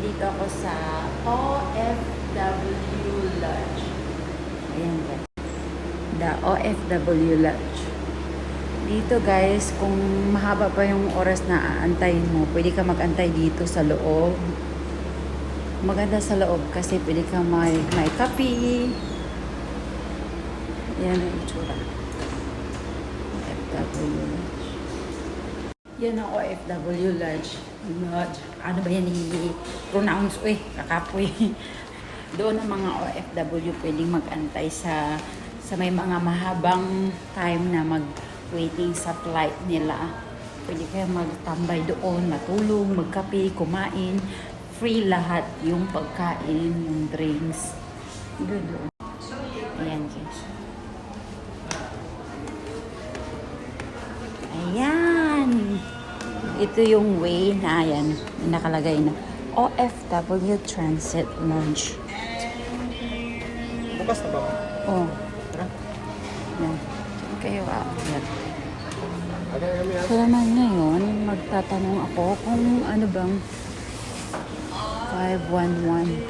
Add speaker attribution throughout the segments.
Speaker 1: Nandito ako sa OFW Lodge. Ayan guys. The OFW Lodge. Dito guys, kung mahaba pa yung oras na aantayin mo, pwede ka magantay dito sa loob. Maganda sa loob kasi pwede ka may, may kape. Yan ang itsura. OFW Lodge. Yan ang OFW Lodge. Lodge. Ano ba yan i-pronounce? Uy, kakapoy. Doon ang mga OFW pwedeng mag-antay sa sa may mga mahabang time na mag-waiting sa flight nila. Pwede kayo magtambay doon, matulog, magkape, kumain. Free lahat yung pagkain, yung drinks. Good. Ayan, guys. Ito yung way na yan. Nakalagay na OFW Transit Lounge.
Speaker 2: Bukas na ba?
Speaker 1: Oh,
Speaker 2: Tara.
Speaker 1: yan. Kayo ah. Yan.
Speaker 2: Aga kami ah.
Speaker 1: So naman ngayon, magtatanong ako kung ano bang 511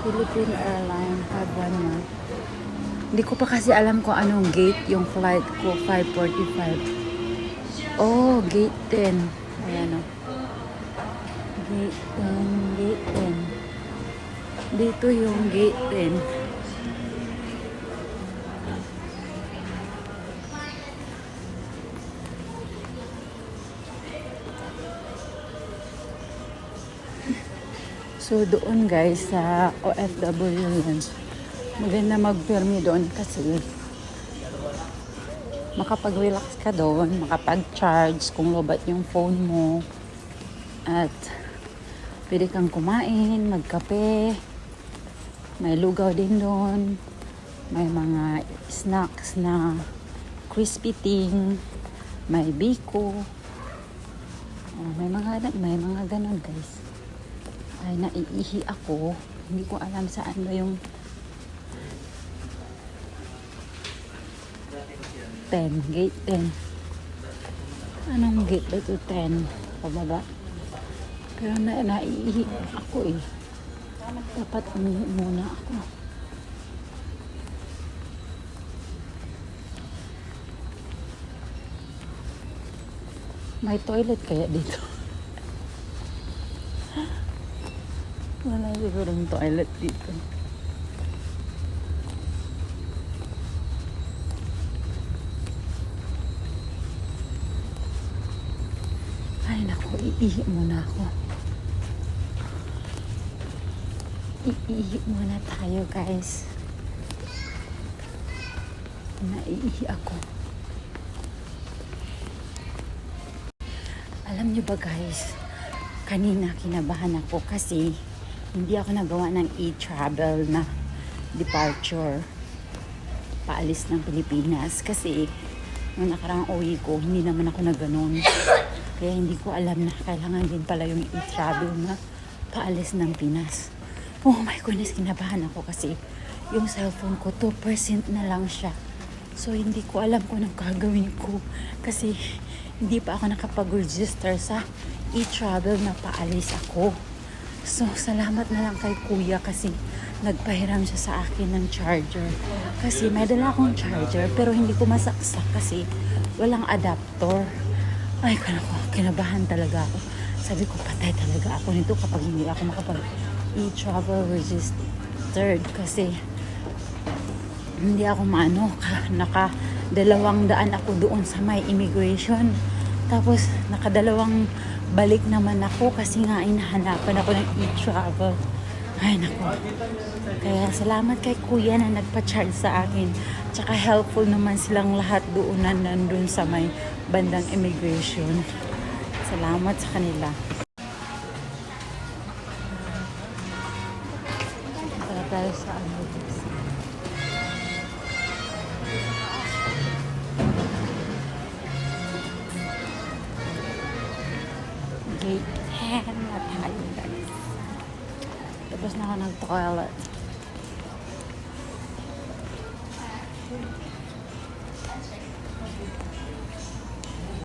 Speaker 1: Philippine Airlines 511 Hindi ko pa kasi alam kung anong gate yung flight ko 545 Oh, gate 10 Ayan o Gate 10, gate 10 Dito yung gate 10 So doon guys sa OFW yan. Maganda magpirmi doon kasi makapag-relax ka doon, makapag-charge kung lobat yung phone mo. At pwede kang kumain, magkape. May lugaw din doon. May mga snacks na crispy ting. May biko. Oh, may mga may mga ganon guys ay naiihi ako. Hindi ko alam saan ba yung 10, gate 10. Anong gate ba ito? 10. Pababa. Pero na, naiihi ako eh. Dapat umihi muna ako. May toilet kaya dito? Wala sigurong toilet dito. Ay, naku, iihi muna ako. Iihi muna tayo, guys. Naiihi ako. Alam niyo ba, guys, kanina kinabahan ako kasi hindi ako nagawa ng e-travel na departure paalis ng Pilipinas kasi nung nakarang uwi ko, hindi naman ako na ganun. Kaya hindi ko alam na kailangan din pala yung e-travel na paalis ng Pinas. Oh my goodness, kinabahan ako kasi yung cellphone ko, 2% na lang siya. So, hindi ko alam kung anong gagawin ko kasi hindi pa ako nakapag-register sa e-travel na paalis ako. So, salamat na lang kay kuya kasi nagpahiram siya sa akin ng charger. Kasi may dala akong charger pero hindi ko masaksak kasi walang adapter. Ay, kanako, kinabahan talaga ako. Sabi ko, patay talaga ako nito kapag hindi ako makapag e-travel registered kasi hindi ako maano, ka- naka dalawang daan ako doon sa may immigration. Tapos nakadalawang balik naman ako kasi nga inahanapan ako ng e-travel. Ay nako. Kaya salamat kay kuya na nagpa-charge sa akin. Tsaka helpful naman silang lahat doon na nandun sa may bandang immigration. Salamat sa kanila. Para tayo sa ano. Tapos na ako nag-toilet.